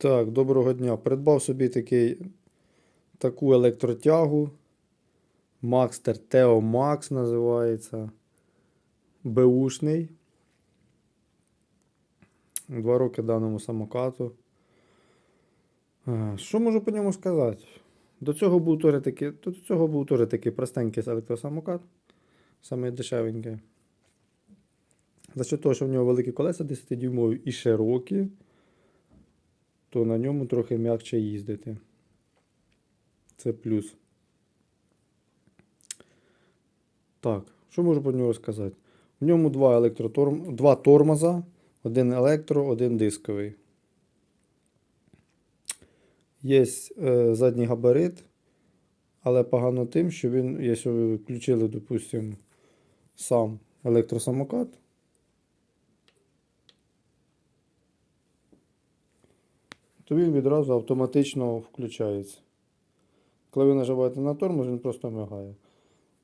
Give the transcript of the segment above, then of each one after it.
Так, доброго дня. Придбав собі такий, таку електротягу. Maxter Teo Max називається. Беушний. Два роки даному самокату. Е, Що можу по ньому сказати? До цього був теж такий, до цього був теж такий простенький електросамокат. Саме дешевенький. За що того, що в нього великі колеса 10-дюймові і широкі то на ньому трохи м'якше їздити. Це плюс. Так, що можу про нього сказати? В ньому два, електроторм... два тормоза, один електро, один дисковий. Є е, задній габарит, але погано тим, що він, якщо ви включили, допустимо, сам електросамокат, то він відразу автоматично включається. Коли ви нажимаєте на тормоз, він просто мигає.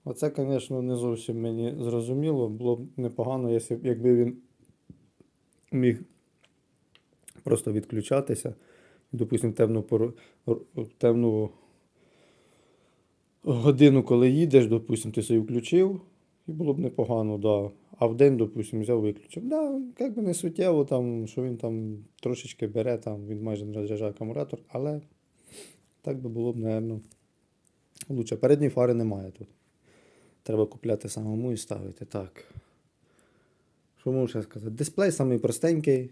Оце, звісно, не зовсім мені зрозуміло. Було б непогано, якби він міг просто відключатися. Допустимо, темну, темну годину, коли їдеш, допустимо, ти собі включив, і було б непогано, да. А в день, допустимо, взяв виключив. Да, як би не суттєво, там, що він там трошечки бере, там, він майже не розряджає акумулятор, але так би було б, напевно, лучше. Передньої фари немає тут. Треба купляти самому і ставити. Так. Що можу ще сказати? Дисплей самий простенький.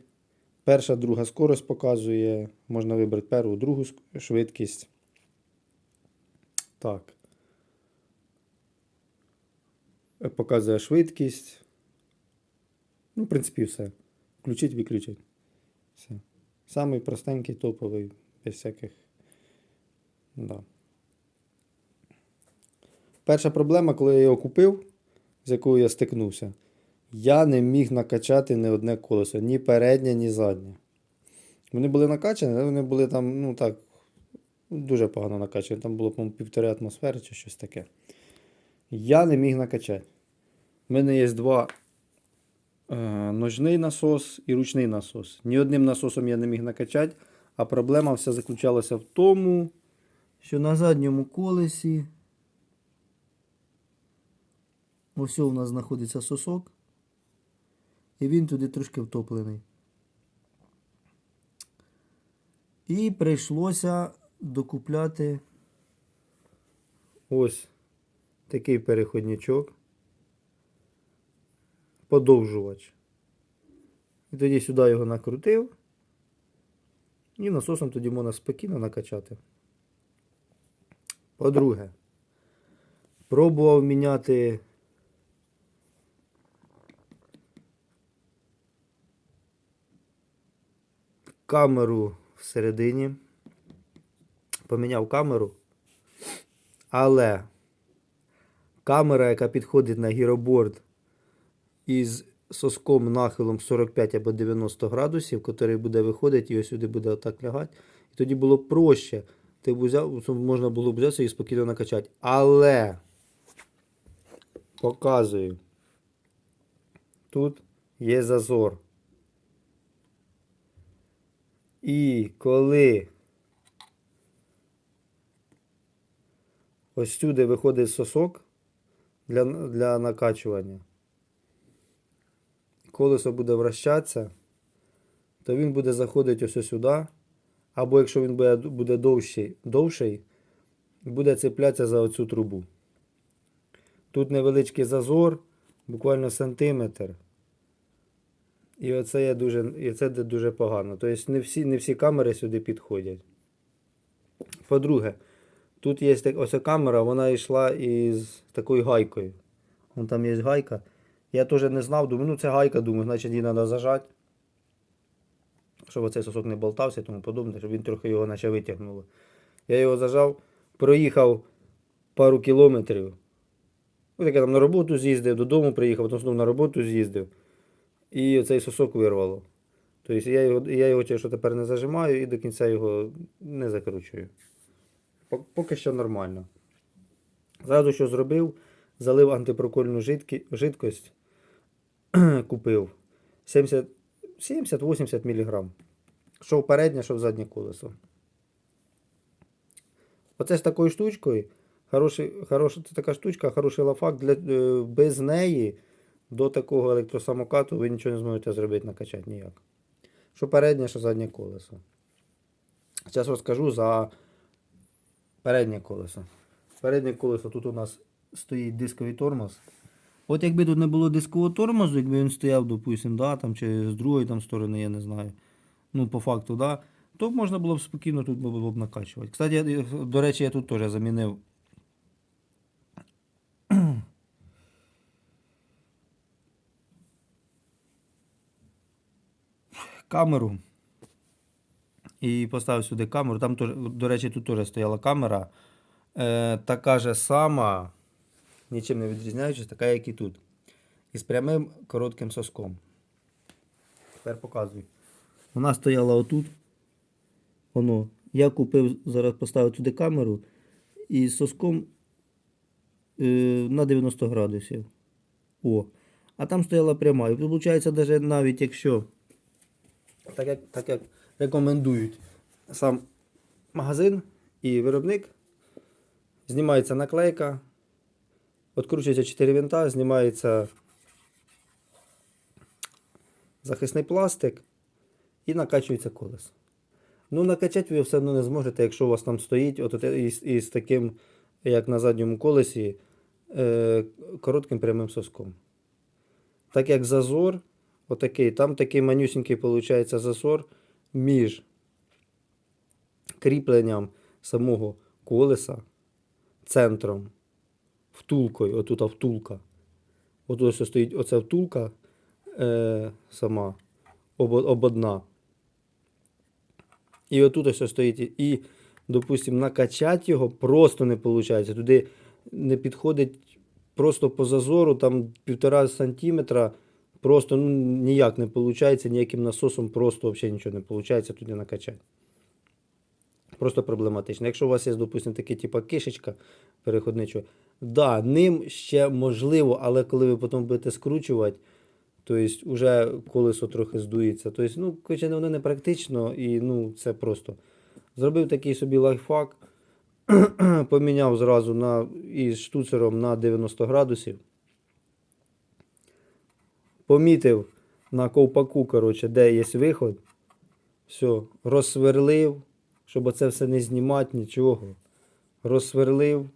Перша, друга скорость показує. Можна вибрати першу, другу швидкість. Так. Показує швидкість. Ну, в принципі, все. Включить, виключить. Все. Самий простенький, топовий, без всяких. Да. Перша проблема, коли я його купив, з якою я стикнувся, я не міг накачати ні одне колесо, ні переднє, ні заднє. Вони були накачані, але вони були там, ну так, дуже погано накачані. Там було, по-моєму, півтори атмосфери чи щось таке. Я не міг накачати. У мене є два ножний насос і ручний насос. Ні одним насосом я не міг накачати, а проблема вся заключалася в тому, що на задньому колесі ось у нас знаходиться сосок, і він туди трошки втоплений. І прийшлося докупляти ось такий переходничок, подовжувач. І тоді сюди його накрутив. І насосом тоді можна спокійно накачати. По-друге, пробував міняти камеру всередині. Поміняв камеру. Але камера, яка підходить на гіроборд із соском нахилом 45 або 90 градусів, який буде виходити і ось сюди буде отак лягати. І тоді було проще. Ти б взяв, можна було б взяти і спокійно накачати. Але показую. Тут є зазор. І коли ось сюди виходить сосок для, для накачування, колесо буде вращатися, то він буде заходити ось сюди. Або якщо він буде, буде довший, довший, буде цеплятися за оцю трубу. Тут невеличкий зазор, буквально сантиметр. І оце є дуже, і це дуже погано. Тобто не всі, не всі камери сюди підходять. По-друге, тут є ось камера, вона йшла із такою гайкою. Вон там є гайка. Я теж не знав, думаю, ну це гайка, думаю, значить її треба зажати. Щоб оцей сосок не болтався і тому подобне, щоб він трохи його наче витягнуло. Я його зажав, проїхав пару кілометрів. Як я там на роботу з'їздив, додому приїхав, потім знову на роботу з'їздив. І цей сосок вирвало. Тобто я його, я його що тепер не зажимаю і до кінця його не закручую. Поки що нормально. Зразу що зробив, залив антипрокольну жидкі, жидкость, купив 70 70-80 мг. що в переднє, що в заднє колесо. Оце з такою штучкою. Хороший, хороша, це така штучка, хороший лафак. Для, е, без неї до такого електросамокату ви нічого не зможете зробити, накачати ніяк. Що переднє, що заднє колесо. Зараз розкажу за переднє колесо. Переднє колесо тут у нас стоїть дисковий тормоз. От якби тут не було дискового тормозу, якби він стояв, допустим, да, там, чи з другої там сторони, я не знаю. Ну, по факту, да, то можна було б спокійно тут було б накачувати. Кстати, до речі, я тут теж замінив. камеру. І поставив сюди камеру. Там, до речі, тут теж стояла камера. Е, така же сама, нічим не відрізняючись, така, як і тут. І з прямим коротким соском. Тепер показую. Вона стояла отут. Воно. Я купив, зараз поставив туди камеру і соском е, на 90 градусів. О. А там стояла пряма. І виходить, навіть навіть якщо так як, так як рекомендують сам магазин і виробник, знімається наклейка, відкручується 4 винта, знімається захисний пластик і накачується колесо. Ну, накачати ви все одно не зможете, якщо у вас там стоїть от, із, із таким, як на задньому колесі, е, коротким прямим соском. Так як зазор, отакий, там такий манюсінький виходить зазор між кріпленням самого колеса, центром, втулкою, отут втулка. От ось стоїть оця втулка е, сама об, ободна. І отут ось стоїть. І, допустимо, накачати його просто не виходить. Туди не підходить просто по зазору, там півтора сантиметра. Просто ну, ніяк не виходить, ніяким насосом просто взагалі нічого не виходить туди накачати. Просто проблематично. Якщо у вас є, допустимо, таке, типу кишечка переходничого, да, ним ще можливо, але коли ви потім будете скручувати, то вже колесо трохи здується. Тобто, ну, коротше, воно не практично і ну, це просто. Зробив такий собі лайфхак, поміняв зразу на, із штуцером на 90 градусів. Помітив на ковпаку, коротше, де є виход. Все, розсверлив, щоб це все не знімати, нічого. Розсверлив.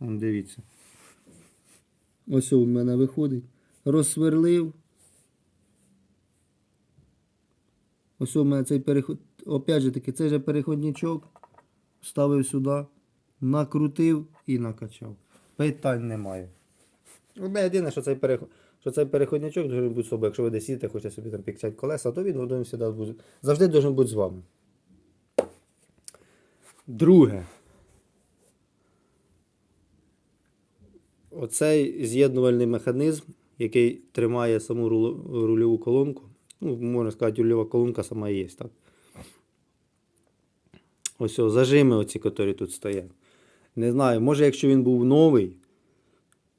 Дивіться. Ось у мене виходить. Розсверлив. Ось у мене цей переход. Опять же таки, цей же переходничок. Ставив сюди, накрутив і накачав. Питань немає. Одне єдине, що цей переход. Що цей переходничок дуже бути з собою, якщо ви десь їдете, хочете собі там пікчати колеса, то він завжди буде, завжди бути з вами. Друге. Оцей з'єднувальний механізм, який тримає саму рульову колонку. Ну, можна сказати, рульова колонка сама є, так? Ось о, зажими оці, які тут стоять. Не знаю, може, якщо він був новий,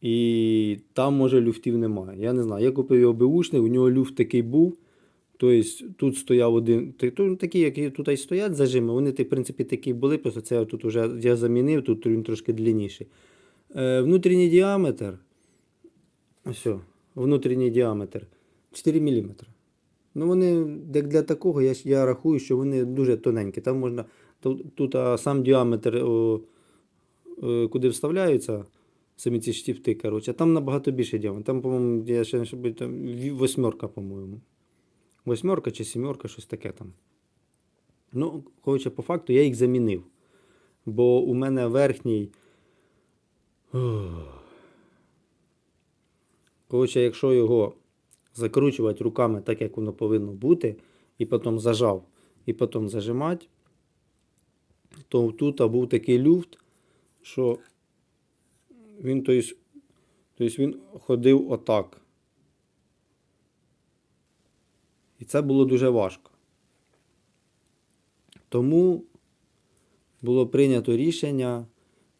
і там, може, люфтів немає. Я не знаю. Я купив його беушний, у нього люфт такий був. Тобто тут стояв один. Такі, які тут і стоять зажими, вони, в принципі, такі були, просто це тут вже я замінив, тут він трошки длинніший. Е, внутрішній діаметр. Ось, о, внутрішній діаметр 4 мм. Ну, вони, як для такого, я, я рахую, що вони дуже тоненькі. Там можна. Тут, тут а, сам діаметр, о, е, куди вставляються самі ці штифти, коротше, там набагато більше діаметр. Там, по-моєму, я ще там восьмерка, по-моєму. Восьмерка чи сімерка, щось таке там. Ну, коротше, по факту я їх замінив. Бо у мене верхній. Коротше, якщо його закручувати руками так, як воно повинно бути, і потім зажав, і потім зажимати, то тут був такий люфт, що він, тобто, тобто він ходив отак. І це було дуже важко. Тому було прийнято рішення,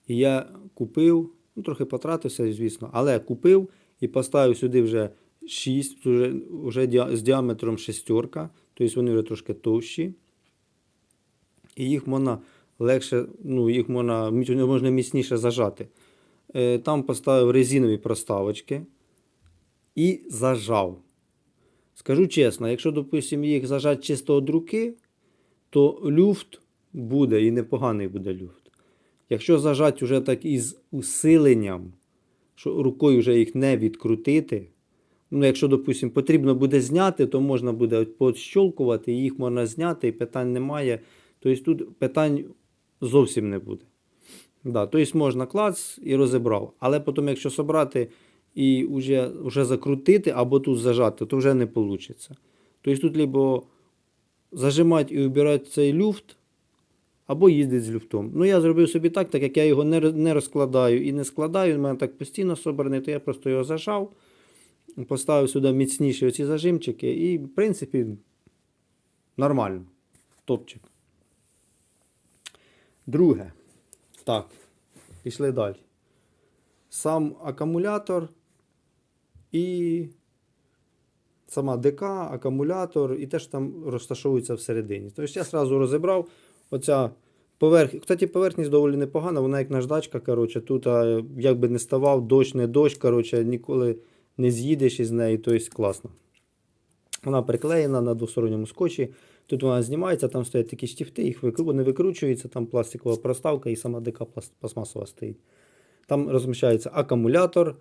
і я купив, ну трохи потратився, звісно, але купив і поставив сюди вже 6, вже, вже з діаметром шестерка, тобто вони вже трошки товщі. І їх можна легше, ну, їх можна, можна міцніше зажати. Е, Там поставив резинові проставочки і зажав. Скажу чесно, якщо, допустимо, їх зажати чисто від руки, то люфт буде і непоганий буде люфт. Якщо зажати вже так із усиленням, що рукою вже їх не відкрутити, ну, якщо, допустимо, потрібно буде зняти, то можна буде підщолкувати, їх можна зняти, і питань немає. Тобто тут питань зовсім не буде. Да, тобто можна клац і розібрав. Але потім, якщо собрати і вже, вже закрутити або тут зажати, то вже не вийде. Тобто тут либо зажимати і убирати цей люфт, або їздити з люфтом. Ну, я зробив собі так, так як я його не, розкладаю і не складаю, у мене так постійно собраний, то я просто його зажав, поставив сюди міцніші оці зажимчики, і, в принципі, нормально. Топчик. Друге. Так, пішли далі. Сам акумулятор і сама ДК, акумулятор, і те, що там розташовується всередині. Тобто я одразу розібрав оця поверхність. Кстати, поверхність доволі непогана, вона як наждачка. Коротше, тут а, як би не ставав, дощ, не дощ, коротше, ніколи не з'їдеш із неї, тобто класно. Вона приклеєна на двосторонньому скотчі. Тут вона знімається, там стоять такі штифти, їх викру... вони викручуються, там пластикова проставка і сама пласт- пластмасова стоїть. Там розміщається акумулятор,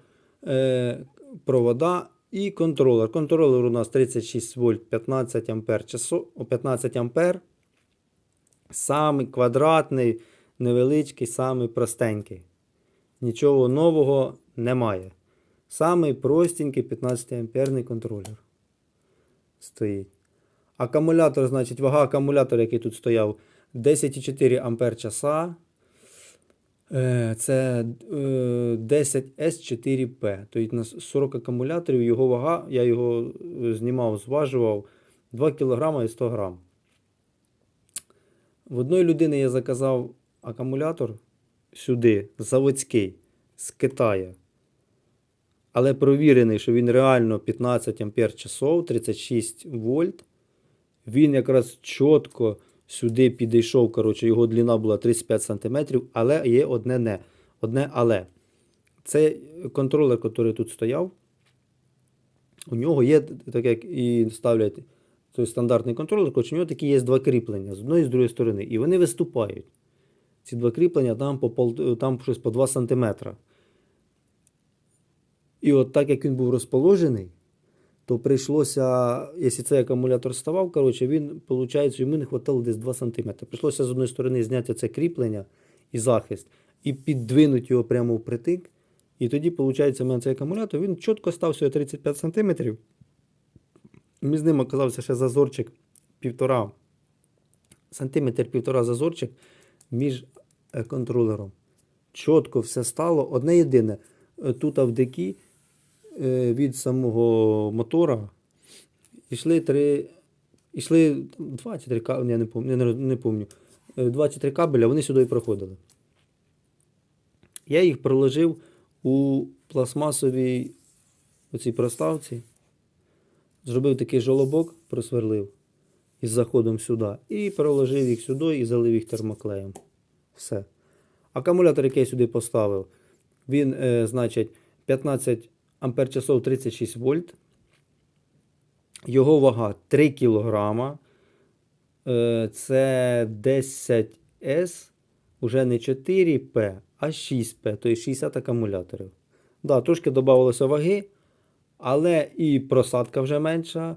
е, провода і контролер. Контролер у нас 36 вольт 15 ампер часу, 15 ампер. Самий квадратний, невеличкий, самий простенький. Нічого нового немає. Самий простенький 15 амперний контролер стоїть. Акумулятор, значить, вага акумулятора, який тут стояв, 10,4 ампер часа. Е, Це е, 10S4P. Тобто на 40 акумуляторів його вага, я його е, знімав, зважував 2 кг і 100 г. В одної людини я заказав акумулятор сюди, заводський, з Китаю. Але провірений, що він реально 15 ампер часов, 36 вольт. Він якраз чітко сюди підійшов. Коротше, його длина була 35 см, але є одне не. Одне але. Це контролер, який тут стояв. У нього є, так як і ставлять той стандартний контролер, хоч у нього такі є два кріплення з одної і з другої сторони. І вони виступають. Ці два кріплення там по, там щось по 2 см. І от так як він був розположений, то прийшлося, якщо цей акумулятор ставав, коротше, він, виходить, йому не вистачало десь 2 см. Прийшлося з одної сторони зняти це кріплення і захист, і піддвинути його прямо впритик. І тоді, виходить, у мене цей акумулятор, він чітко став всього 35 см. Між ним оказався ще зазорчик півтора сантиметр півтора зазорчик між е, контролером. Чітко все стало. Одне єдине, е, тут в декі е, від самого мотора йшли три. Йшли два чи три кабеля, я не пам'ятаю, не, пам'ятаю. Два чи три кабеля, вони сюди і проходили. Я їх проложив у пластмасовій оцій проставці. Зробив такий жолобок, просверлив із заходом сюди. І проложив їх сюди і залив їх термоклеєм. Все. Акумулятор, який я сюди поставив, він, е, значить, 15 ампер часов 36 вольт. Його вага 3 кг. Е, це 10S, уже не 4P, а 6P, тобто 60 акумуляторів. Да, трошки додавалося ваги, але і просадка вже менша.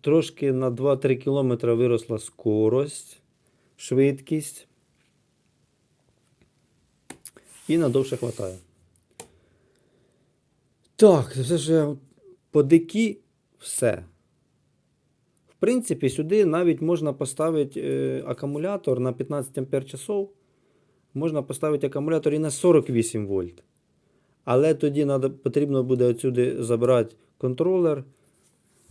Трошки на 2-3 км виросла скорость, швидкість. І надовше хватає. Так, це вже по дикі все. В принципі, сюди навіть можна поставити е, акумулятор на 15 ампер часов. Можна поставити акумулятор і на 48 вольт. Але тоді надо, потрібно буде отсюди забрати контролер.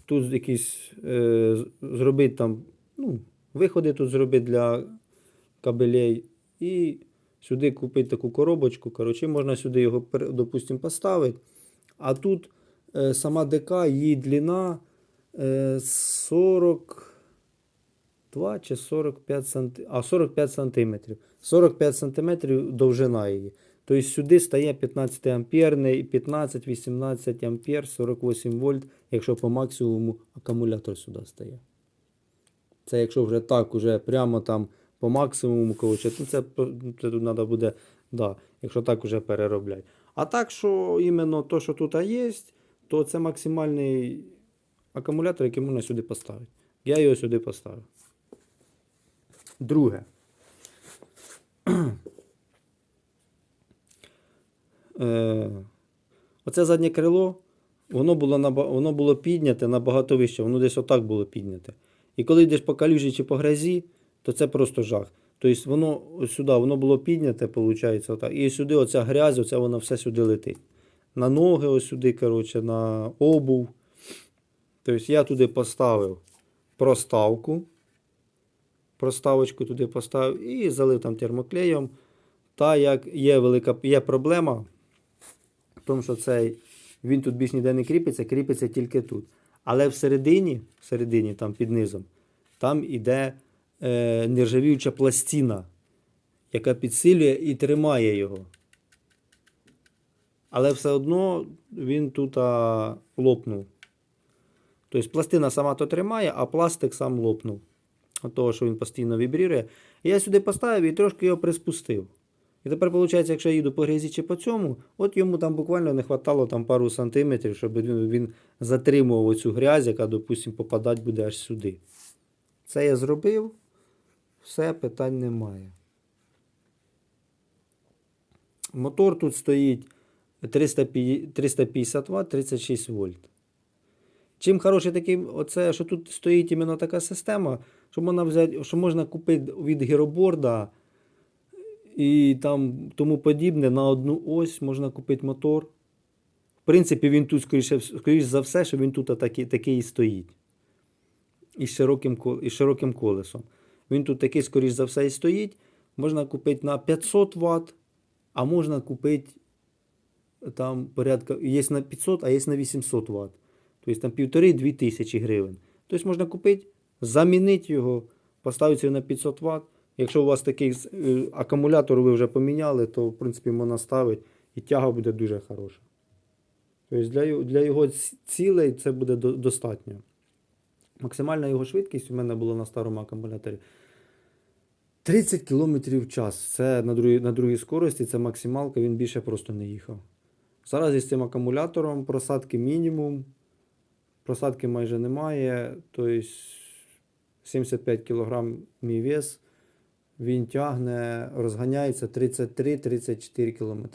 Тут якісь е, зробити там, ну, виходи тут зробити для кабелей. І сюди купити таку коробочку. Коротше, можна сюди його, допустимо, поставити. А тут е, сама ДК, її длина е, 42 чи 45 см, а 45 сантиметрів. 45 сантиметрів довжина її. Тобто сюди стає 15 амперний, 15-18 ампер, 48 вольт, якщо по максимуму акумулятор сюди стає. Це якщо вже так, уже прямо там по максимуму, коротше, ну це, тут треба буде, да, якщо так уже переробляти. А так, що іменно то, що тут є, то це максимальний акумулятор, який можна сюди поставити. Я його сюди поставив. Друге. Е, оце заднє крило, воно було, воно було підняте набагато вище, воно десь отак було підняте. І коли йдеш по калюжі чи по грязі, то це просто жах. Тобто воно сюди, воно було підняте, виходить, отак. І сюди оця грязь, оце воно все сюди летить. На ноги, ось сюди, коротше, на обув. Тобто я туди поставив проставку. Проставочку туди поставив і залив там термоклеєм. Та як є велика є проблема, тому, що цей, він тут більш ніде не кріпиться, кріпиться тільки тут. Але всередині, всередині там під низом, там іде е, нержавіюча пластина, яка підсилює і тримає його. Але все одно він тут а, лопнув. Тобто пластина сама то тримає, а пластик сам лопнув. От того, що він постійно вібрірує. Я сюди поставив і трошки його приспустив. І тепер, виходить, якщо я їду по грязі чи по цьому, от йому там буквально не хватало там пару сантиметрів, щоб він, він затримував оцю грязь, яка, допустимо, попадати буде аж сюди. Це я зробив, все, питань немає. Мотор тут стоїть 350 350 Вт, 36 вольт. Чим хороший такий, оце, що тут стоїть іменно така система, що можна взяти, що можна купити від гіроборда і там тому подібне на одну ось можна купити мотор. В принципі, він тут, скоріше, вс- скоріш за все, що він тут такий, такий і стоїть. І широким, і широким колесом. Він тут такий, скоріш за все, і стоїть. Можна купити на 500 Вт, а можна купити там порядка, є на 500, а є на 800 Вт. Тобто там півтори-дві тисячі гривень. Тобто можна купити, замінити його, поставити його на 500 Вт. Якщо у вас такий е, акумулятор ви вже поміняли, то в принципі можна ставити і тяга буде дуже хороша. Тобто для, для його цілей це буде достатньо. Максимальна його швидкість у мене була на старому акумуляторі 30 км в час. Це на другій, на другій скорості, це максималка, він більше просто не їхав. Зараз із цим акумулятором просадки мінімум. Просадки майже немає. Тобто 75 кг мій вес. Він тягне, розганяється 33-34 км.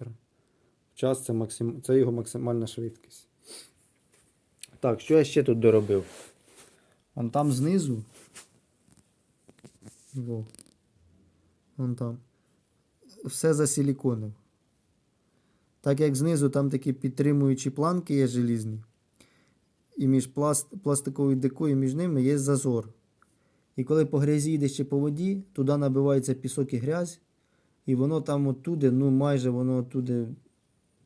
Час це, максим... це його максимальна швидкість. Так, що я ще тут доробив? Вон там знизу. Во. Вон там. Все засиліконив. Так як знизу там такі підтримуючі планки є желізні. І між пласт... пластиковою декою між ними є зазор. І коли по грязі йдеш чи по воді, туди набивається пісок і грязь, і воно там оттуди, ну майже воно оттуди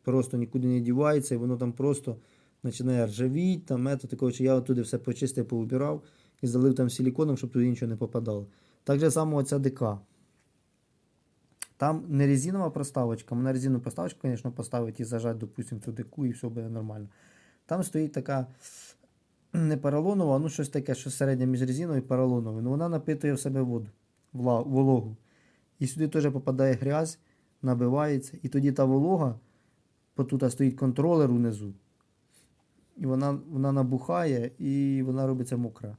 просто нікуди не дівається, і воно там просто починає ржавіти, там ето, такого, що я оттуди все почистив, поубирав і залив там силіконом, щоб туди нічого не попадало. Так же само оця ДК. Там не резинова проставочка, на резинову проставочку, звісно, поставити і зажати, допустимо, цю деку, і все буде нормально. Там стоїть така не поролонова, а ну щось таке, що середнє між резиновою і поролоновою. Ну вона напитує в себе воду, вологу. І сюди теж попадає грязь, набивається. І тоді та волога, тут стоїть контролер унизу. І вона, вона набухає і вона робиться мокра.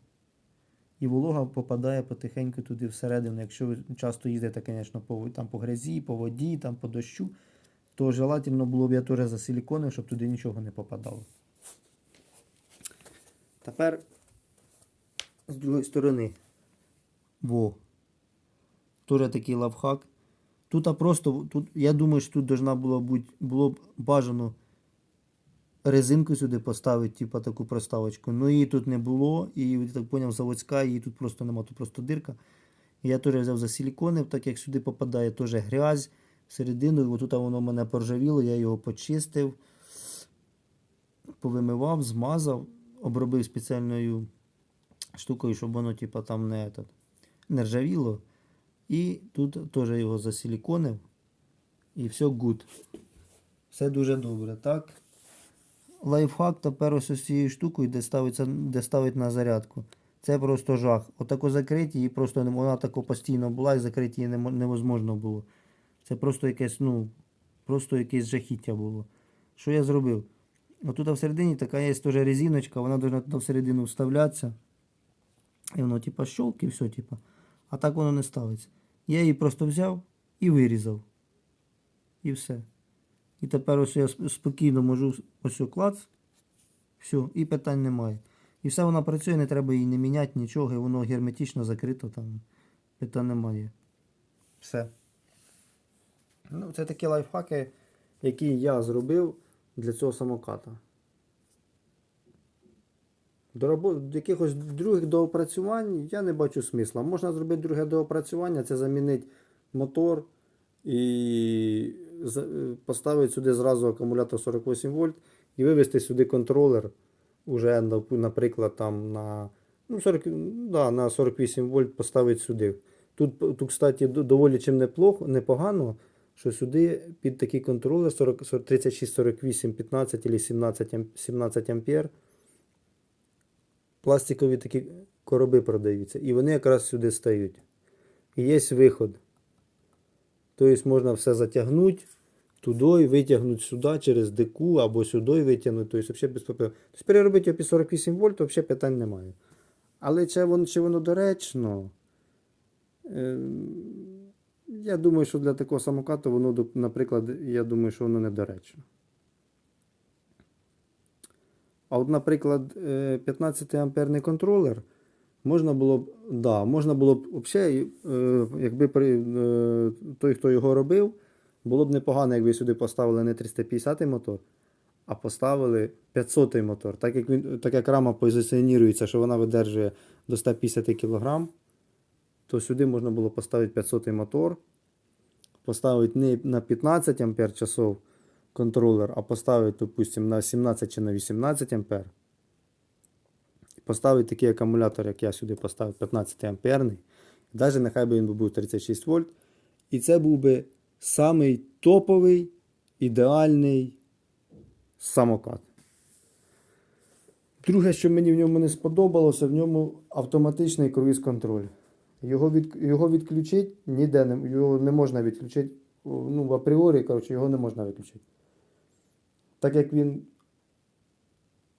І волога попадає потихеньку туди всередину. Якщо ви часто їздите, звісно, по, там, по грязі, по воді, там, по дощу, то желательно було б я теж засиліконив, щоб туди нічого не попадало. Тепер з другої сторони. Во. Теж такий лавхак. Тут просто, тут, я думаю, що тут должна була бути, було б бажано резинку сюди поставити, типу таку проставочку. Ну її тут не було, і так поняв, заводська, її тут просто нема, тут просто дирка. Я теж взяв за силіконив, так як сюди попадає теж грязь всередину, і отут воно мене поржавіло, я його почистив, повимивав, змазав, обробив спеціальною штукою, щоб воно типу, там не, этот, не ржавіло. І тут теж його засиліконив. І все good. Все дуже добре, так? Лайфхак тепер ось з цією штукою, де ставиться, де ставить на зарядку. Це просто жах. Отако закриті її просто вона тако постійно була і закриті її невозможно було. Це просто якесь, ну, просто якесь жахіття було. Що я зробив? Отут всередині така є теж резиночка, вона повинна туди всередину вставлятися. І воно, типа, щолк і все, типа. А так воно не ставиться. Я її просто взяв і вирізав. І все. І тепер ось я спокійно можу ось клац. Все, і питань немає. І все вона працює, не треба її не міняти, нічого, і воно герметично закрито там. Питань немає. Все. Ну, це такі лайфхаки, які я зробив для цього самоката. До якихось других доопрацювань я не бачу смисла. Можна зробити друге доопрацювання, це замінити мотор і е, поставити сюди зразу акумулятор 48 вольт і вивести сюди контролер уже, наприклад, там на, ну, 40, да, на 48 вольт поставити сюди. Тут, тут кстати, доволі чим неплохо, непогано, що сюди під такий контролер 40, 40, 36, 48, 15 або 17, 17 ампер пластикові такі короби продаються. І вони якраз сюди стають. І є виход. Тобто можна все затягнути туди, витягнути сюди через дику або сюди витягнути. Тобто, взагалі без проблем. Тобто переробити його під 48 вольт, взагалі питань немає. Але чи воно, чи воно доречно? Ем, Я думаю, що для такого самокату воно, наприклад, я думаю, що воно недоречно. А от, наприклад, е, 15 амперний контролер можна було б, да, можна було б взагалі, е, якби при, е, той, хто його робив, було б непогано, якби сюди поставили не 350 мотор, а поставили 500 мотор. Так як, він, так як рама позиціонується, що вона видержує до 150 кг, то сюди можна було поставити 500 мотор, поставити не на 15 ампер часов контролер, а поставити, допустим, на 17 чи на 18 ампер. Поставити такий акумулятор, як я сюди поставив, 15 амперний. Навіть нехай би він був 36 вольт. І це був би самий топовий, ідеальний самокат. Друге, що мені в ньому не сподобалося, в ньому автоматичний круїз-контроль. Його, від, його відключити ніде не, його не можна відключити. Ну, апріорі, коротше, його не можна виключити. Так як він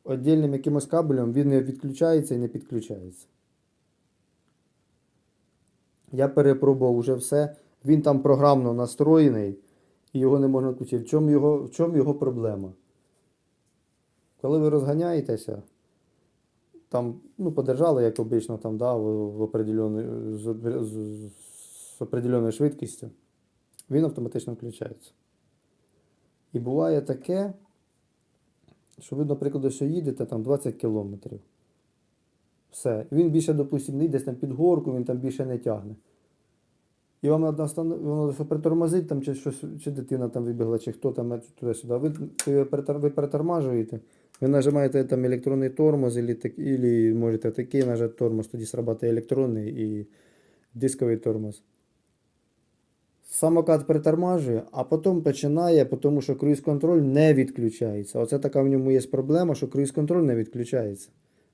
віддільним якимось кабелем, він не відключається і не підключається. Я перепробував вже все. Він там програмно настроєний і його не можна включити. В чому його, в чому його проблема? Коли ви розганяєтеся, там, ну, подержали, як обично, там, да, в, в з, з, з определеною швидкістю, він автоматично включається. І буває таке, що ви, наприклад, ось їдете там 20 кілометрів. Все. Він більше, допустимо, не йде там під горку, він там більше не тягне. І вам треба що притормозити, там, чи, щось, чи дитина там вибігла, чи хто там туди-сюди. Ви, ви, ви перетормажуєте, ви нажимаєте там електронний тормоз, або можете такий нажати тормоз, тоді срабатує електронний і дисковий тормоз. Самокат притормажує, а потім починає, тому що круїз-контроль не відключається. Оце така в ньому є проблема, що круїз-контроль не відключається.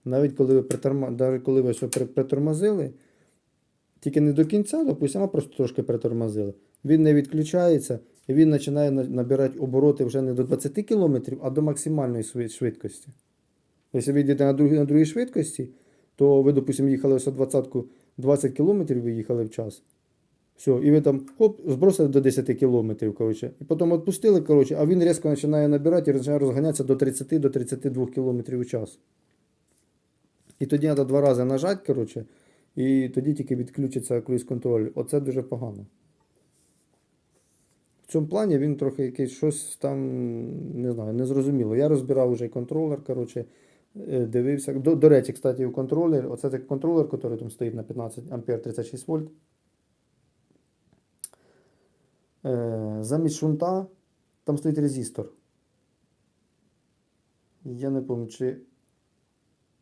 Навіть коли ви приторма... навіть коли ви що при- притормозили, тільки не до кінця, допустимо, а просто трошки притормозили. Він не відключається і він починає набирати обороти вже не до 20 км, а до максимальної швидкості. Якщо ви йдете на другій, на другій швидкості, то ви, допустимо, їхали ось 20, 20 км ви їхали в час. Все, і ви там хоп, збросили до 10 кілометрів, коротше, і потім відпустили, коротше, а він різко починає набирати і починає розганятися до 30 до 32 кілометрів у час. І тоді треба два рази нажати, коротше, і тоді тільки відключиться круїз-контроль. Оце дуже погано. В цьому плані він трохи якийсь щось там, не знаю, незрозуміло. Я розбирав вже контролер, коротше, е, дивився. До, до речі, кстати, у контролер, оце такий контролер, який там стоїть на 15 ампер 36 вольт. Е, замість шунта там стоїть резистор. Я не пам'ятаю, чи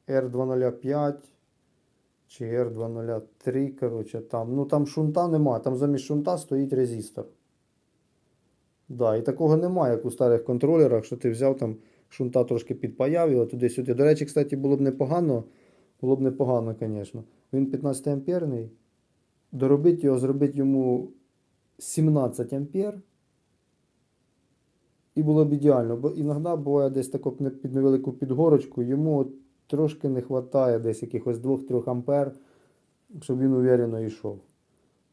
R205, Чи R203, коротше, там. Ну там шунта немає, там замість шунта стоїть резистор. Да, і такого немає, як у старих контролерах, що ти взяв там шунта трошки підпаяв його туди-сюди. До речі, кстати, було б непогано. Було б непогано, звісно. Він 15 амперний. Доробити його, зробити йому 17 ампер. І було б ідеально, бо іноді буває десь тако під невелику підгорочку, йому трошки не вистачає десь якихось 2-3 ампер, щоб він уверено йшов.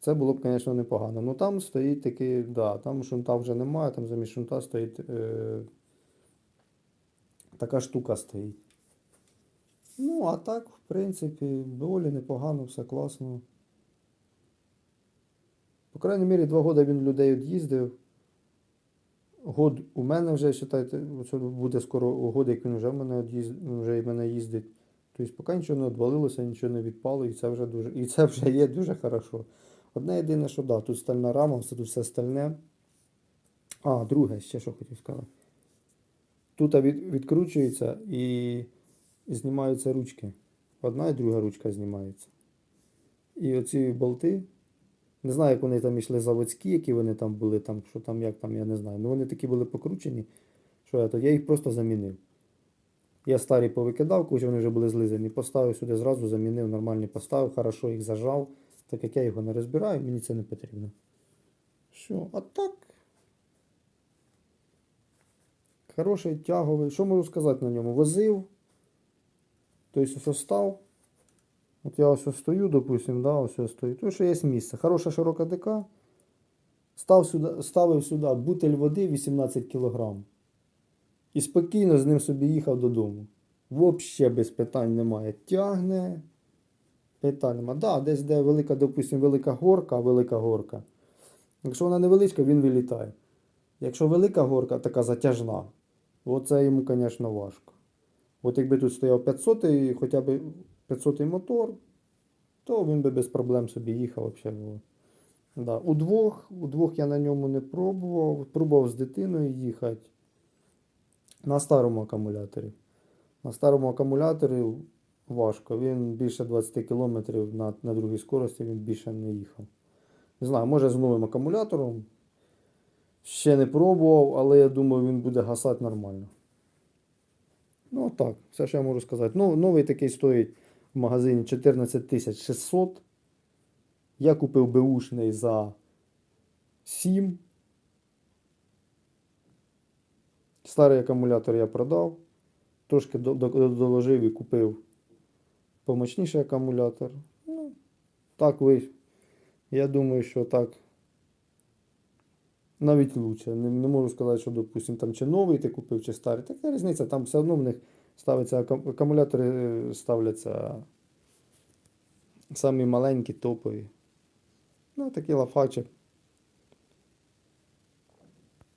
Це було б, звісно, непогано. Ну там стоїть такий, да, там шунта вже немає, там замість шунта стоїть е, така штука стоїть. Ну, а так, в принципі, доволі непогано, все класно. По крайній мірі, два роки він людей від'їздив. Год у мене вже, вважайте, буде скоро год, як він вже в мене вже і мене їздить. Тобто, поки нічого не відвалилося, нічого не відпало, і це вже дуже, і це вже є дуже хорошо. Одне єдине, що да, тут стальна рама, все тут все стальне. А, друге, ще що хотів сказати. Тут від, відкручується і, знімаються ручки. Одна і друга ручка знімається. І оці болти, не знаю, як вони там йшли заводські, які вони там були, там, що там, як там, я не знаю. Ну вони такі були покручені, що я, то, я їх просто замінив. Я старі повикидав, коли вони вже були злизані, поставив сюди зразу, замінив, нормальні поставив, хорошо їх зажав. Так як я його не розбираю, мені це не потрібно. Що, а так. Хороший тяговий. Що можу сказати на ньому? Возив. Тобто ось став. От я ось стою, допустим, да, ось стою. Тут ще є місце. Хороша широка ДК. Став сюди, ставив сюди бутель води 18 кг. І спокійно з ним собі їхав додому. Взагалі без питань немає. Тягне. Питань. Да, десь де велика, допустим, велика горка, велика горка. Якщо вона невеличка, він вилітає. Якщо велика горка, така затяжна, оце йому, звісно, важко. От якби тут стояв 500 і хоча б 500 мотор, то він би без проблем собі їхав взагалі. Да. Удвох, удвох я на ньому не пробував. Пробував з дитиною їхати на старому акумуляторі. На старому акумуляторі важко. Він більше 20 км на, на другій скорості він більше не їхав. Не знаю, може з новим акумулятором. Ще не пробував, але я думаю, він буде гасати нормально. Ну так, все, що я можу сказати. Ну, новий такий стоїть в магазині 14 600. Я купив беушний за 7. Старий акумулятор я продав. Трошки до- до- доложив і купив помощніший акумулятор. Ну, так ви. Я думаю, що так. Навіть лучше. Не, не можу сказати, що, допустим, там чи новий ти купив, чи старий. Така різниця, там все одно в них ставиться акумулятори е, ставляться самі маленькі, топові. Ну, такий лафачик.